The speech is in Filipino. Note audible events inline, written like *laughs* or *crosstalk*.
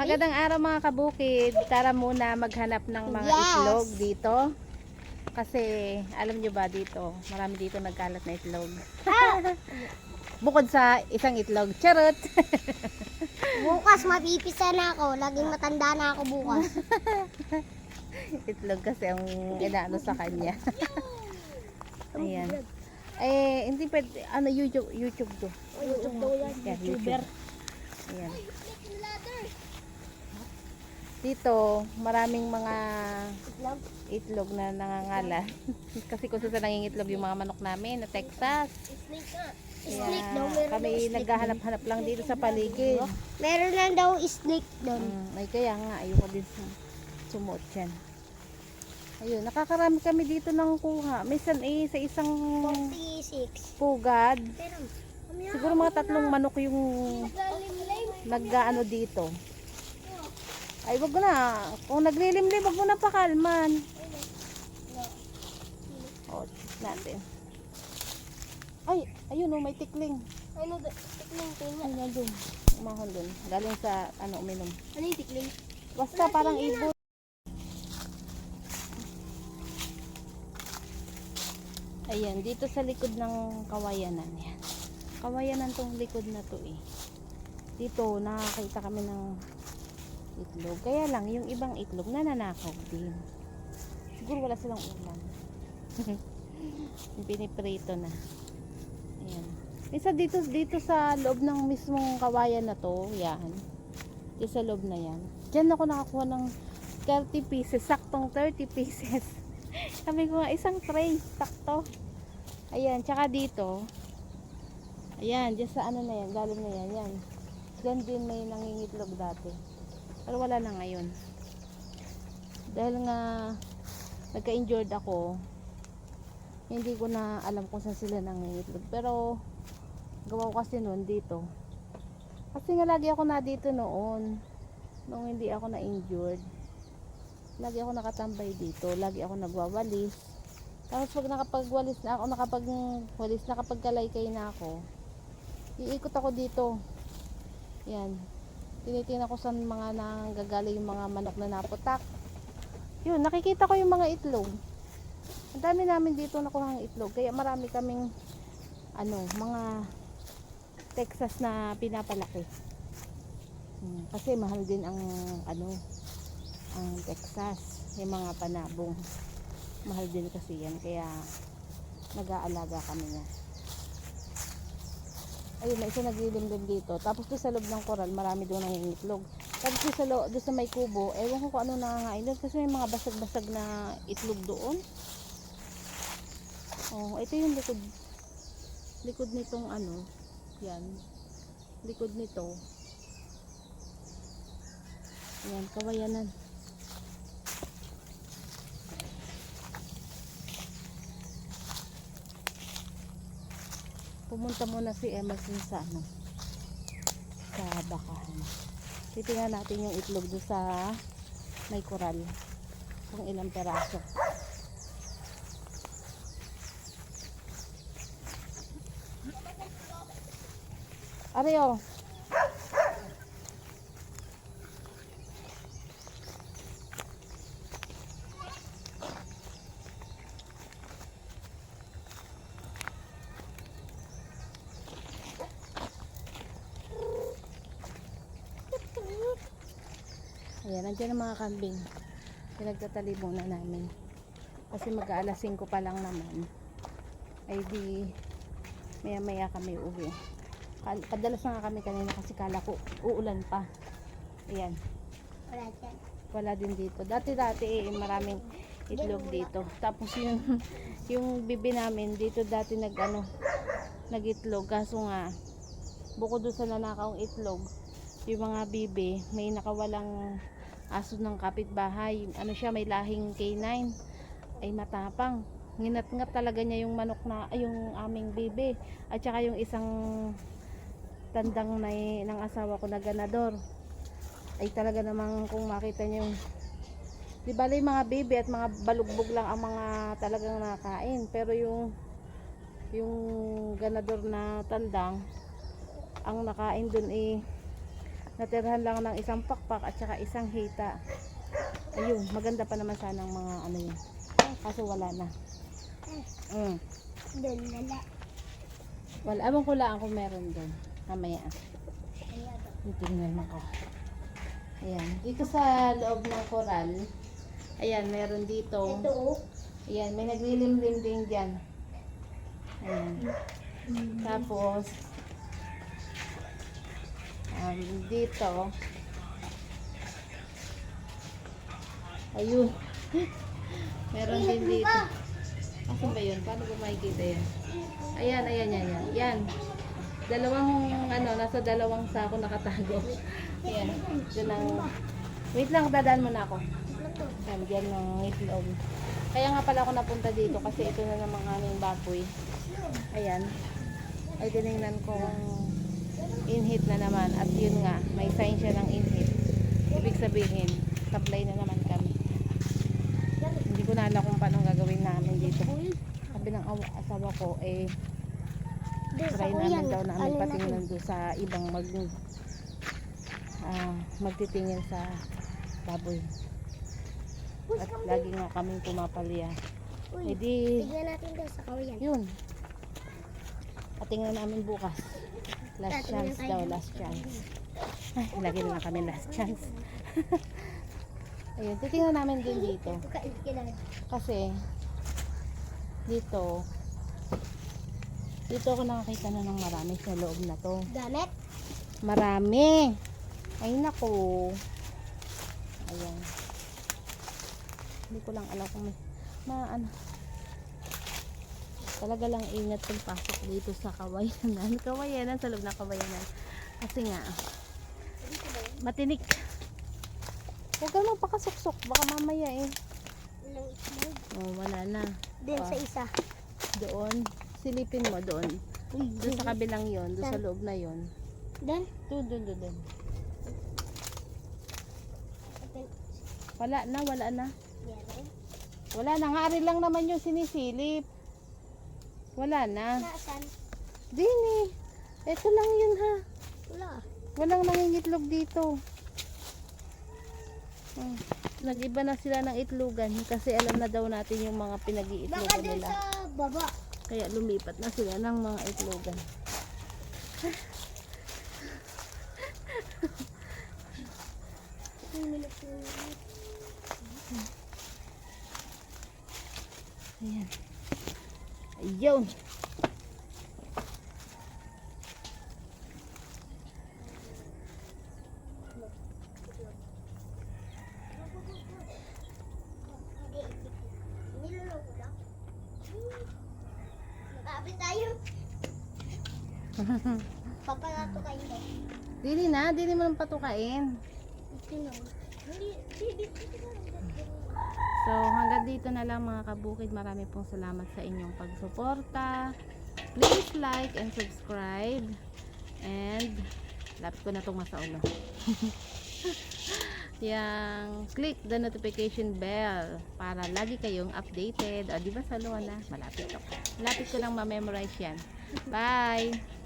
Magandang araw mga kabukid. Tara muna maghanap ng mga Yes. itlog dito. Kasi alam nyo ba dito, marami dito nagkalat na itlog. *laughs* Bukod sa isang itlog. Charot! *laughs* Bukas mapipisa na ako. Laging matanda na ako bukas. *laughs* itlog kasi ang inaano sa kanya. Ayan. Eh, hindi pwede, ano, YouTube, YouTube to. YouTube daw yan. Yeah, YouTuber. Ayan. Dito, maraming mga Itlog. itlog na nangangalan. *laughs* Kasi kung saan nangingitlog yung mga manok namin na Texas. Snake. Kaya Snake daw. Meron kami naghahanap-hanap lang dito sa paligid. Meron lang daw snake doon. Mm, ay kaya nga, ayoko din sum- sumuot yan. Ayun, nakakarami kami dito ng kuha. Minsan eh, sa isang 46. pugad, Pero, siguro mga tatlong manok yung nag-ano dito. Ay, wag na. Kung naglilimlim, wag mo na pakalman. O, natin. Ay, ayun oh, may tikling. Ano? Tikling tingnan. Ay, nandun. Umahon dun. Galing sa, ano, uminom. Ano yung tikling? Basta parang ibon. Ayan, dito sa likod ng kawayanan yan. Kawayanan tong likod na to eh. Dito, nakakita kami ng itlog. Kaya lang, yung ibang itlog nananakaw din. Siguro wala silang ulam. *laughs* piniprito na. Ayan. Isa dito, dito sa loob ng mismong kawayan na to, yan. Dito sa loob na yan. Diyan ako nakakuha ng 30 pieces. Saktong 30 pieces. *laughs* Sabi ko nga, isang tray. Sakto. Ayan, tsaka dito. Ayan, dyan sa ano na yan. Galing na yan. Yan. Diyan din may nangingitlog dati. Pero wala na ngayon. Dahil nga nagka-injured ako, hindi ko na alam kung saan sila nangingitlog. Pero gawa ko kasi noon dito. Kasi nga lagi ako na dito noon. Nung hindi ako na-injured. Lagi ako nakatambay dito. Lagi ako nagwawalis. Tapos pag nakapagwalis na ako, nakapagwalis, nakapagkalaykay na ako, iikot ako dito. Yan. Tinitingnan ko saan mga nanggagaling yung mga manok na naputak. Yun, nakikita ko yung mga itlog. Ang dami namin dito nakuha ng itlog. Kaya marami kaming ano, mga Texas na pinapalaki. Hmm, kasi mahal din ang ano, ang Texas, yung mga panabong. Mahal din kasi yan kaya nag-aalaga kami niya. Ayun, may isa naglilimlim dito. Tapos doon sa loob ng koral, marami doon nangingitlog. Tapos doon sa, lo- doon sa may kubo, ewan ko kung ano nangangain doon kasi may mga basag-basag na itlog doon. Oh, ito yung likod likod nitong ano, yan. Likod nito. Yan, kawayanan. Pumunta muna si Emerson sa ano, sa bakahan. Titingnan natin yung itlog doon sa may koral. Kung ilang peraso. Areo. Ayan, nandiyan ang mga kambing. Pinagtatali muna namin. Kasi mag-aalas 5 pa lang naman. Ay di, maya maya kami uwi. Padalas na nga kami kanina kasi kala ko uulan pa. Ayan, Wala dyan. wala din dito. Dati-dati eh, maraming itlog dito. Tapos yung yung bibi namin dito dati nag ano, nagitlog kaso nga bukod doon sa nanakaong itlog, yung mga bibi may nakawalang aso ng kapitbahay. Ano siya, may lahing K9 ay matapang. Nginat-ngat talaga niya yung manok na, yung aming bibi. At saka yung isang tandang na ng asawa ko na ganador. Ay talaga namang kung makita niyo yung Di bali yung mga baby at mga balugbog lang ang mga talagang nakain. Pero yung yung ganador na tandang ang nakain dun eh Natirhan lang ng isang pakpak at saka isang hita. Ayun, maganda pa naman sana ang mga ano yun. Kaso wala na. Mm. Doon, wala. Wala, abang ko lang kung meron doon. Mamaya. Tingnan mo ko. Ayan. Dito sa loob ng koral, ayan, meron dito. Ito, oh. Ayan, may naglilimlim din dyan. Ayan. Tapos, um, dito, ayun. *laughs* meron din dito. Asan ba yun? Paano ba makikita yan? Ayan, ayan, yan, yan. Yan. Dalawang, ano, nasa dalawang sako nakatago. *laughs* Ayan. Diyan ang, wait lang, dadaan muna ako. Ayan, dyan ng itlog. Kaya nga pala ako napunta dito kasi ito na naman aming baboy. Ayan. Ay, tinignan ko in-hit na naman. At yun nga, may sign siya ng in-hit. Ibig sabihin, supply na naman kami. Hindi ko na alam kung paano gagawin namin dito. Sabi ng awa- asawa ko, eh, try namin daw namin na patingnan doon sa ibang mag ah, magtitingin sa baboy. At lagi nga kaming pumapalya. Uy, Eh di, tignan natin doon sa kuyan. yun. Patingnan namin bukas. Last chance daw, last chance. Ay, lagi na lang kami last chance. *laughs* Ayun, titingnan namin din dito. Kasi, dito, dito ako nakakita na ng marami sa loob na to. Gamit? Marami! Ay, nako. Ayan. Hindi ko lang alam kung may, ma, ano. Talaga lang ingat kung pasok dito sa kawayanan. *laughs* Kawayanan, sa loob ng kawayanan. Kasi nga, matinik. Huwag ka magpakasuksok. Baka mamaya eh. Walang itlog. Oh, wala na. Doon sa Ah. isa. Doon. Silipin mo doon. Doon sa kabilang yon, doon sa loob na yon. Doon? Doon, doon, doon, doon. Wala na, wala na. Meron. Wala na nga, ari lang naman yung sinisilip. Wala na. Nasaan? Dini. Ito lang yun ha. Wala. Walang nangingitlog dito. Hmm. Nag-iba na sila ng itlogan kasi alam na daw natin yung mga Baka pinag-iitlogan nila. sa baba. Kaya lumipat na sila ng mga itlogan. Ayan. Ayun. *laughs* Papalato kayo. Dili na, dili mo nang patukain. Hindi, hindi, hindi. So, hanggang dito na lang mga kabukid. Marami pong salamat sa inyong pagsuporta. Please like and subscribe. And, lapit ko na itong masaulo. *laughs* Yang click the notification bell para lagi kayong updated. O, di ba sa na? Malapit ako. Malapit ko lang ma-memorize yan. Bye!